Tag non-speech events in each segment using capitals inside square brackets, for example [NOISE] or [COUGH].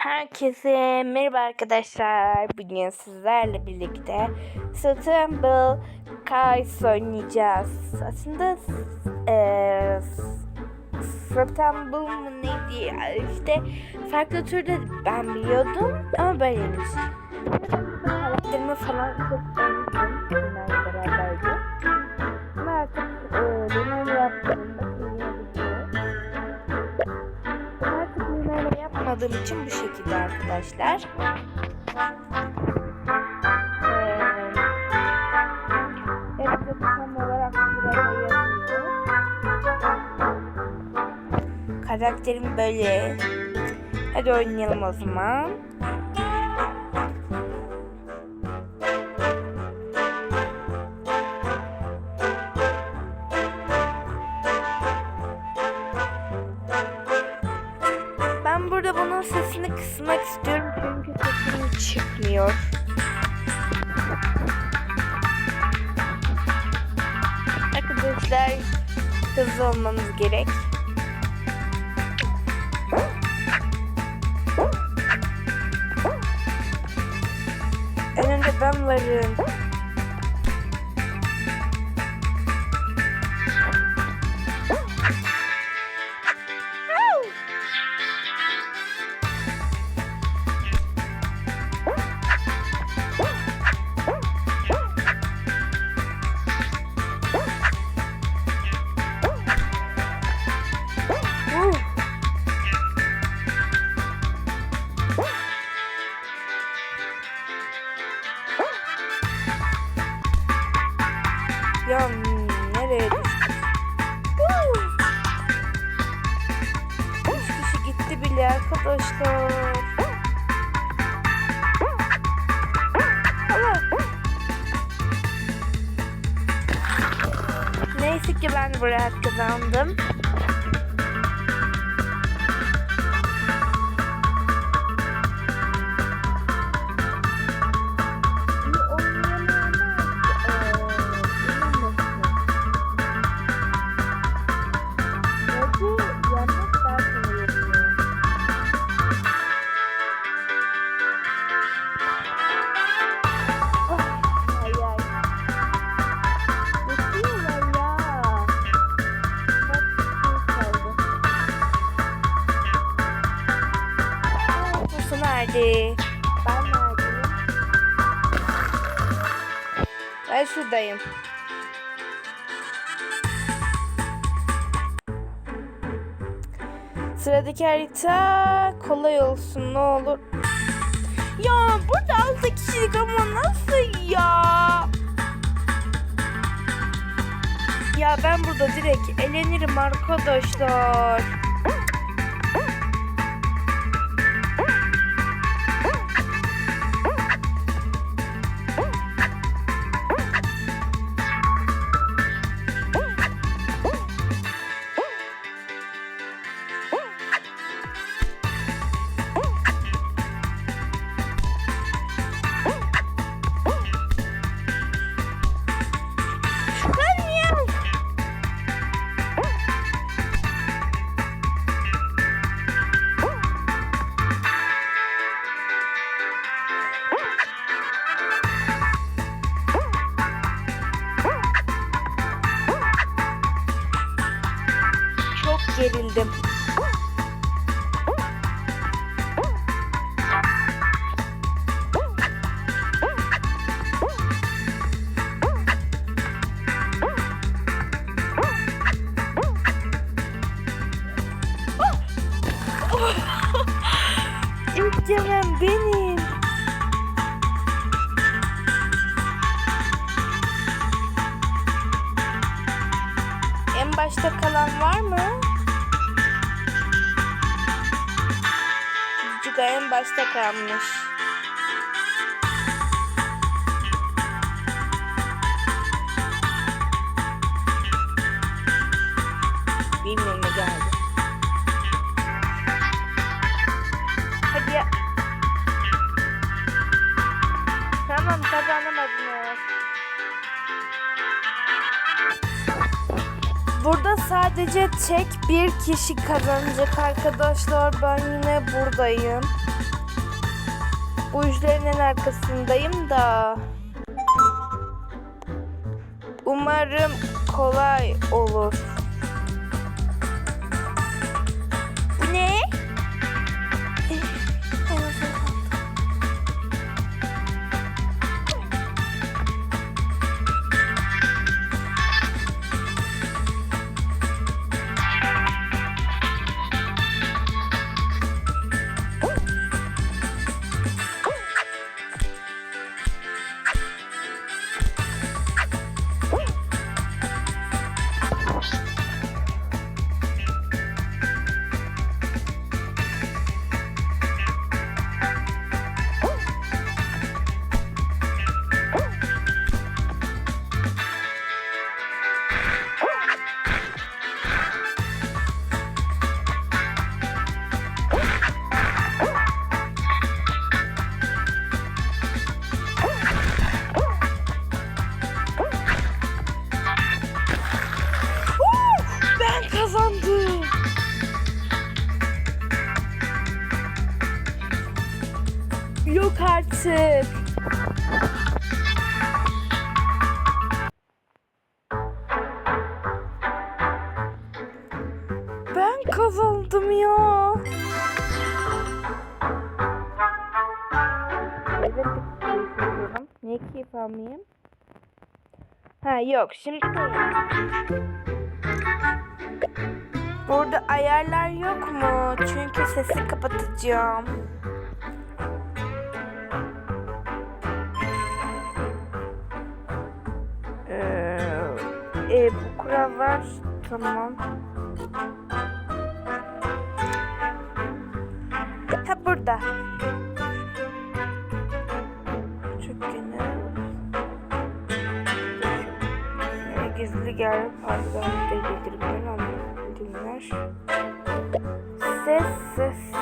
Herkese merhaba arkadaşlar. Bugün sizlerle birlikte Stumble Guys oynayacağız. Aslında eee Stumble mı neydi? İşte farklı türde ben biliyordum ama böyleymiş. Karakterimi falan çok beğendim. Numara yapmadığım için bu şekilde arkadaşlar. Ee, evet tam olarak yazıyor. Karakterim böyle. Hadi oynayalım o zaman. Sıradaki harita kolay olsun ne olur. Ya burada 6 kişilik ama nasıl ya? Ya ben burada direkt elenirim arkadaşlar. Gerildim. Sadece tek bir kişi kazanacak arkadaşlar. Ben yine buradayım. Bu işlerin en arkasındayım da. Umarım kolay olur. Yok artık. Ben kazandım ya. Evet. Niye keyif almayayım? Ha yok şimdi. Burada ayarlar yok mu? Çünkü sesi kapatacağım. E, bu kurallar tamam. Ha burada. Çok genel. Ee, Gizli gel pardon bildirimler anlatımlar. Ses ses.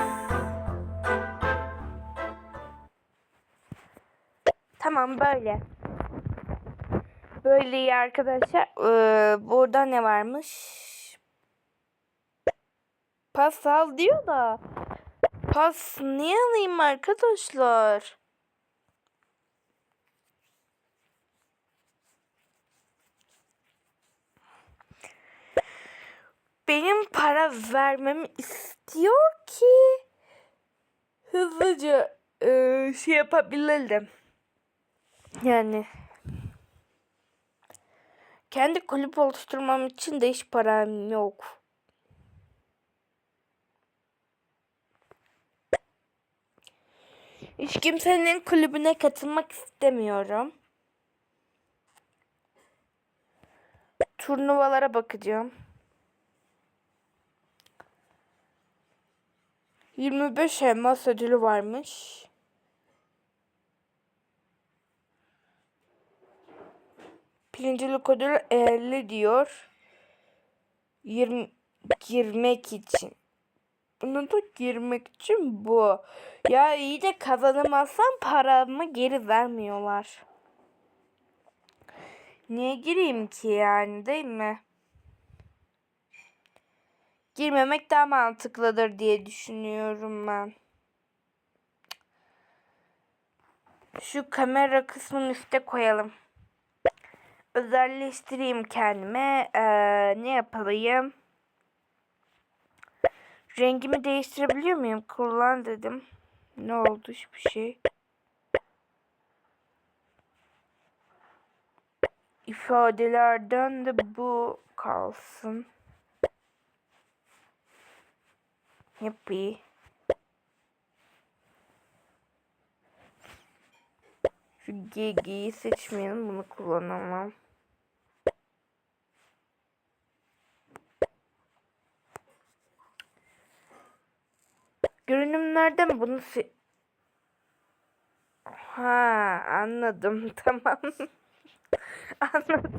Tamam böyle. Böyle iyi arkadaşlar. Ee, burada ne varmış? Pas al diyor da. Pas niye alayım arkadaşlar? benim para vermemi istiyor ki hızlıca e, şey yapabilirdim. Yani kendi kulüp oluşturmam için de hiç param yok. Hiç kimsenin kulübüne katılmak istemiyorum. Turnuvalara bakacağım. 25 elmas ödülü varmış. Birincilik ödülü 50 diyor. 20 girmek için. Bunu da girmek için bu. Ya iyi de kazanamazsam paramı geri vermiyorlar. Niye gireyim ki yani değil mi? girmemek daha mantıklıdır diye düşünüyorum ben. Şu kamera kısmını üstte koyalım. Özelleştireyim kendime. Ee, ne yapayım? Rengimi değiştirebiliyor muyum? Kullan dedim. Ne oldu hiçbir şey. İfadelerden de bu kalsın. Yapayım. Şu GG'yi seçmeyelim. Bunu kullanamam. Mi bunu se Ha anladım. [LAUGHS] Tamam. anladım.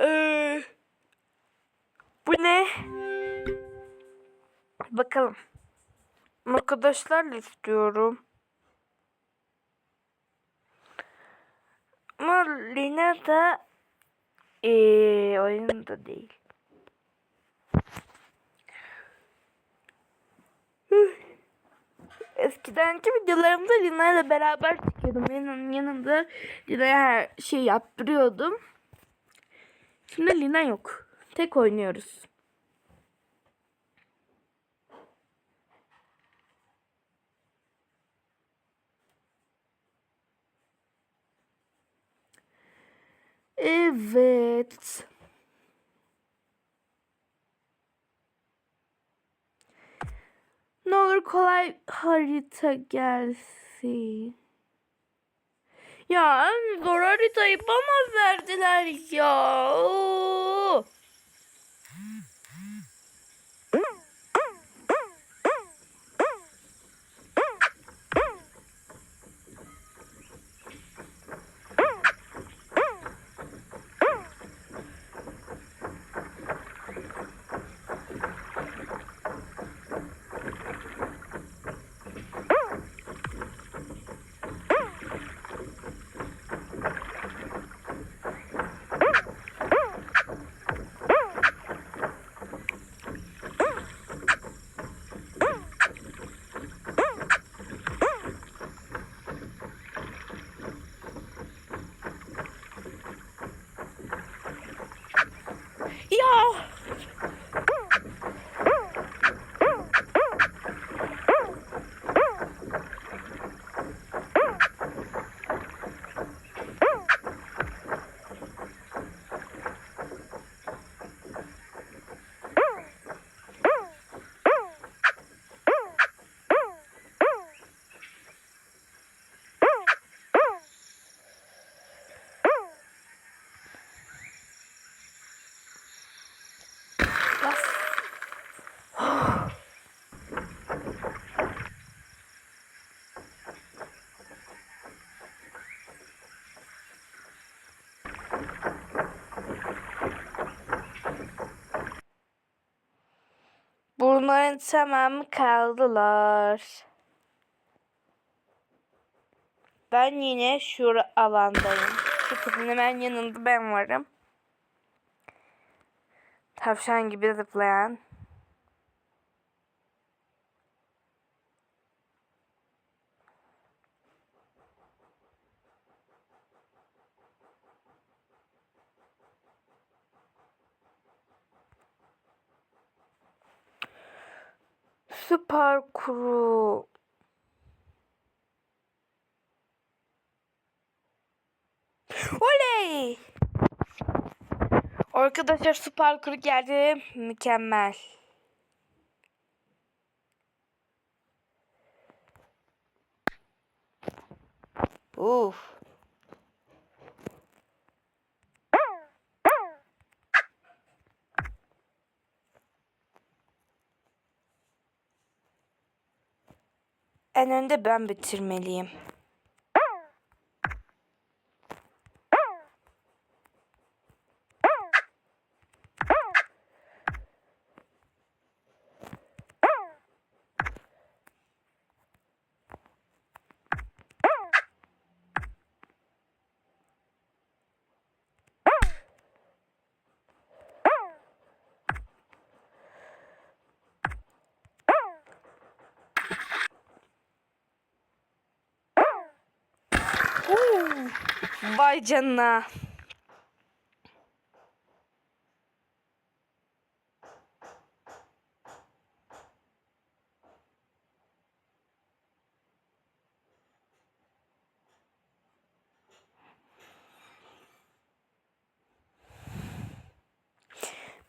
Ee, bu ne? Bakalım. Arkadaşlarla istiyorum. Ama Lina da Ee, oyun da değil. Eskidenki videolarımda Lina ile beraber çekiyordum. Lina'nın yanında Lina'ya her şey yaptırıyordum. Şimdi Lina yok. Tek oynuyoruz. Evet. Ne olur kolay harita gelsin. Ya zor haritayı bana verdiler ya. Oo. Bunların tamamı kaldılar. Ben yine şu alandayım. Şu kızın hemen yanında ben varım. Tavşan gibi zıplayan. Su parkuru. Oley! Arkadaşlar su parkuru geldi. Mükemmel. Uf. En önde ben bitirmeliyim. Vay canına.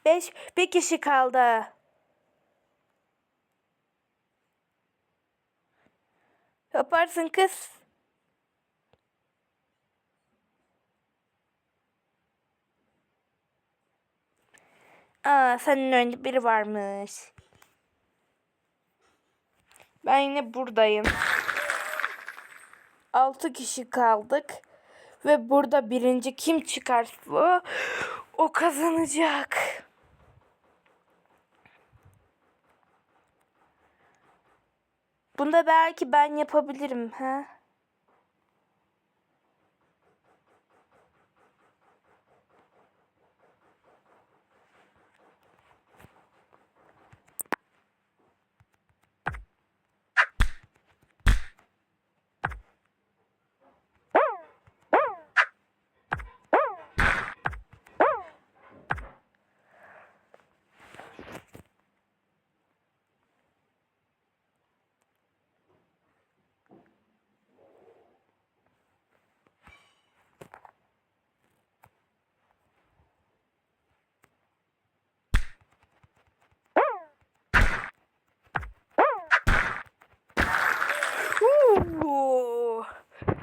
Beş, bir kişi kaldı. Yaparsın kız. Aa, senin önünde biri varmış. Ben yine buradayım. [LAUGHS] Altı kişi kaldık. Ve burada birinci kim çıkarsa o kazanacak. Bunda belki ben yapabilirim ha.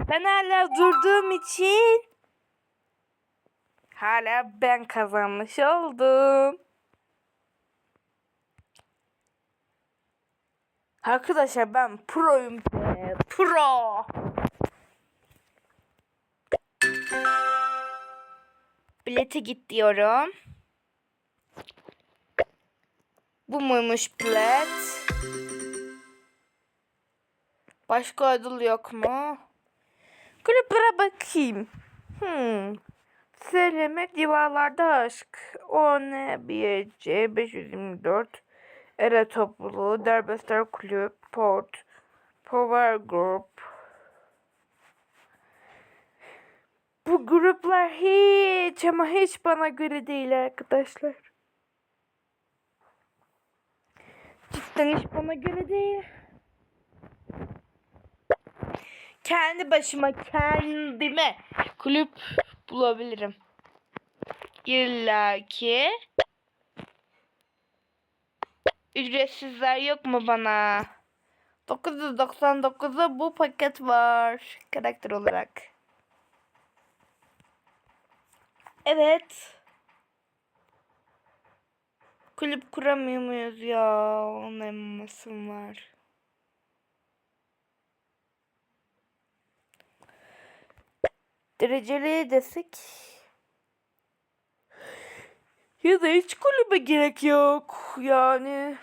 Ben hala durduğum için hala ben kazanmış oldum. Arkadaşlar ben proyum. Pro. Bilete git diyorum. Bu muymuş bilet? Başka ödül yok mu? Kulüplere bakayım. Hmm. Söyleme divarlarda aşk. O ne? Bir C 524. Ere topluluğu. Derbester kulüp. Port. Power Group. Bu gruplar hiç ama hiç bana göre değil arkadaşlar. Cidden hiç bana göre değil. Kendi başıma kendime kulüp bulabilirim. İlla ki ücretsizler yok mu bana? 999'a bu paket var karakter olarak. Evet. Kulüp kuramıyor muyuz ya? Onun emmasım var. Dereceli desek. Ya da hiç kulübe gerek yok. Yani.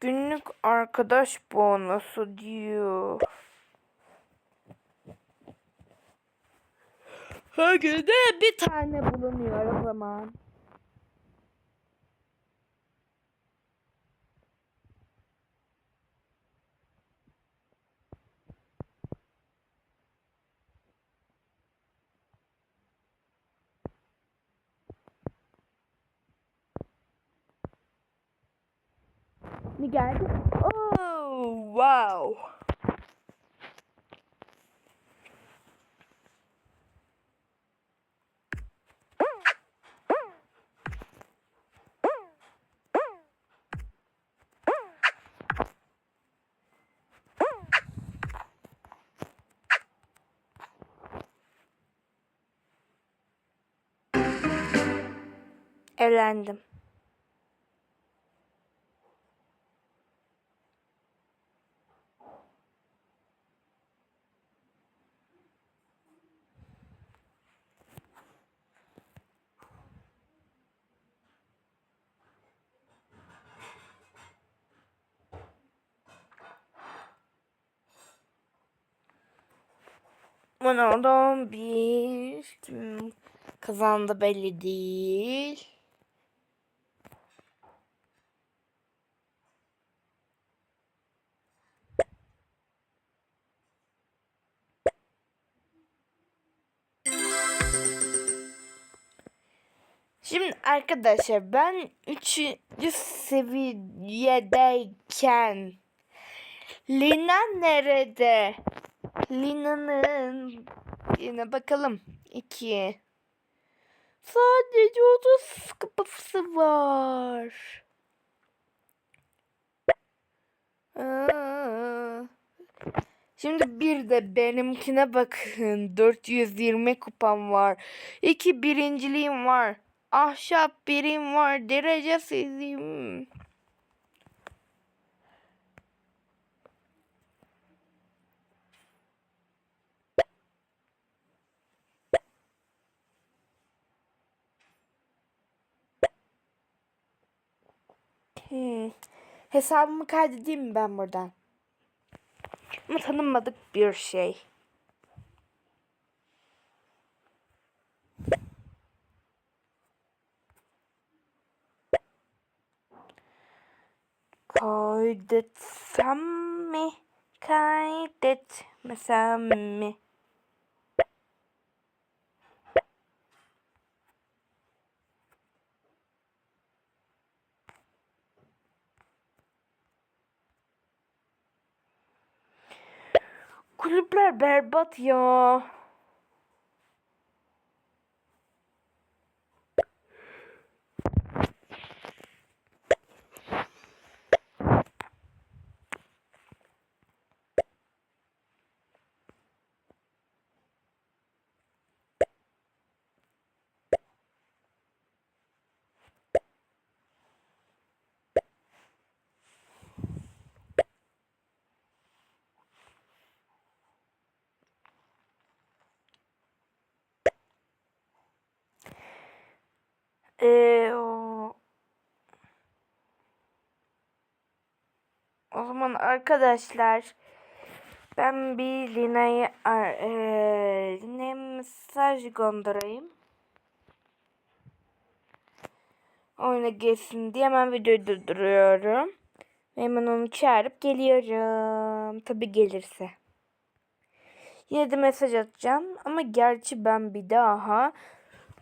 Günlük arkadaş bonusu diyor. Her günde bir tane bulunuyor o zaman. Ne geldi? Oh, wow. Evlendim. Ronaldo bir kazandı belli değil. Şimdi arkadaşlar ben 3. seviyedeyken Lina nerede? Lina'nın yine bakalım. 2 Sadece 30 kapısı var. Şimdi bir de benimkine bakın. 420 kupam var. İki birinciliğim var. Ahşap birim var. Derecesizim. Hmm. Hesabımı kaydedeyim mi ben buradan? Ama tanınmadık bir şey. Kaydetsem mi? Kaydetmesem mi? Berbat ya. Ee, o... zaman arkadaşlar ben bir Lina'ya ar- ee, Lina'ya mesaj göndereyim. Oyuna gelsin diye hemen videoyu durduruyorum. Ve hemen onu çağırıp geliyorum. Tabi gelirse. Yine de mesaj atacağım. Ama gerçi ben bir daha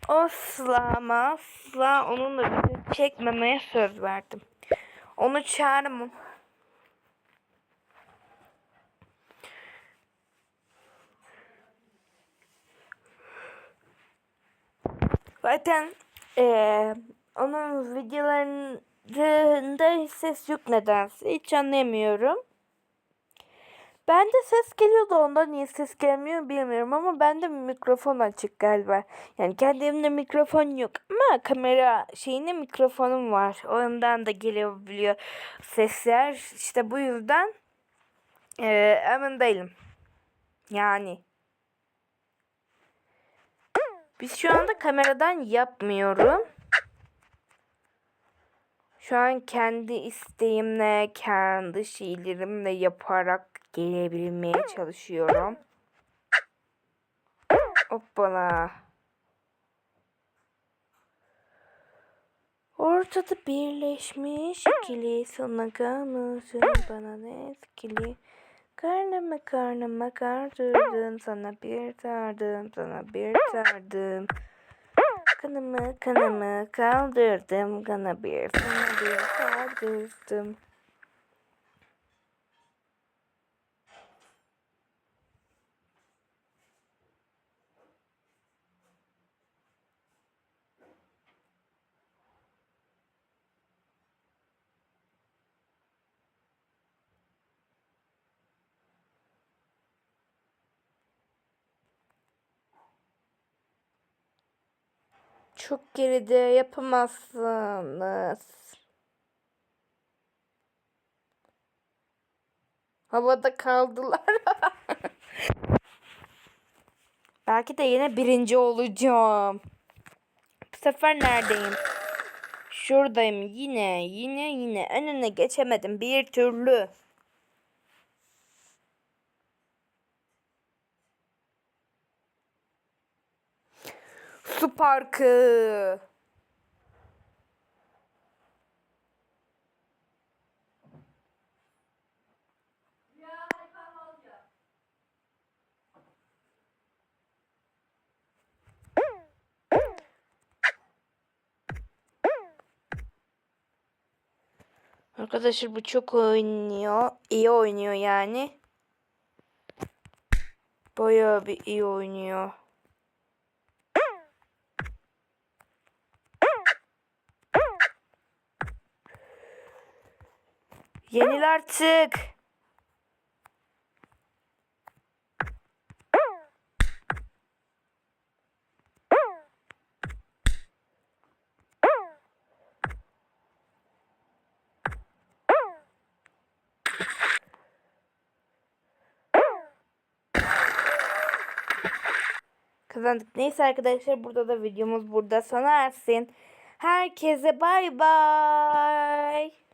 asla ama asla onunla video çekmemeye söz verdim. Onu çağırmam. Zaten eee, onun videolarında ses yok nedense. Hiç anlayamıyorum. Bende ses geliyor da ondan niye ses gelmiyor bilmiyorum ama bende mikrofon açık galiba. Yani kendi evimde mikrofon yok ama kamera şeyine mikrofonum var. Ondan da gelebiliyor sesler. İşte bu yüzden eee emin değilim. Yani. Biz şu anda kameradan yapmıyorum. Şu an kendi isteğimle, kendi şeylerimle yaparak gelebilmeye çalışıyorum. Hoppala. Ortada birleşmiş ikili sana kalmasın bana ne etkili. Karnıma karnıma kardırdım sana bir tardım sana bir tardım. Kanımı kanımı kaldırdım kana bir sana bir kaldırdım. Çok geride yapamazsınız. Havada kaldılar. [LAUGHS] Belki de yine birinci olacağım. Bu sefer neredeyim? Şuradayım yine yine yine önüne geçemedim bir türlü. Su parkı. Arkadaşlar bu çok oynuyor. İyi oynuyor yani. Bayağı bir iyi oynuyor. Yenil artık. Kazandık. Neyse arkadaşlar burada da videomuz burada sona ersin. Herkese bay bay.